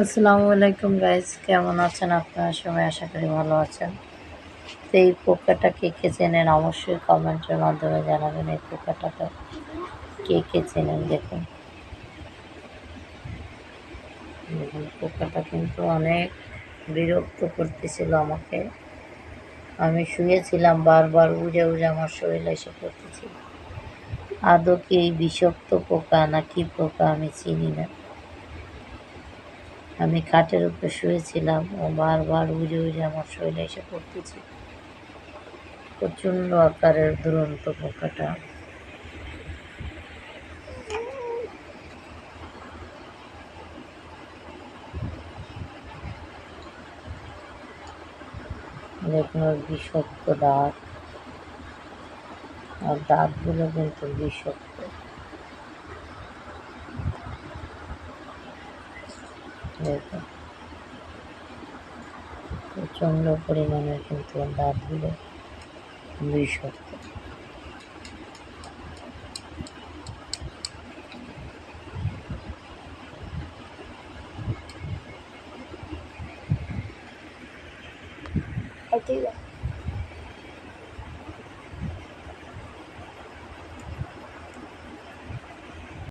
আসসালামু আলাইকুম গাইজ কেমন আছেন আপনারা? সবাই আশা করি ভালো আছেন। তো এই পোকাটা কে কে চেনেন অবশ্যই কমেন্টের মাধ্যমে জানাবেন এই পোকাটাকে কে কে চেনেন দেখুন, পোকাটা কিন্তু অনেক বিরক্ত করতেছিল আমাকে। আমি শুয়েছিলাম, বারবার উজে উজে আমার শরীরে এসে পড়তেছিল। আদৌ কি এই বিষাক্ত পোকা না কি পোকা আমি চিনি না। আমি খাটের উপর শুয়েছিলাম ও বারবার উজে উজে আমার শরীরে এসে পড়তেছে। প্রচণ্ড আকারের দুরন্ত পোকাটা। ওর দাঁত আর দাঁতগুলো কিন্তু বিষাক্ত। দেখুন প্রচণ্ড পরিমাণে কিন্তু দাঁতগুলো বিষাক্ত ঠিক আছে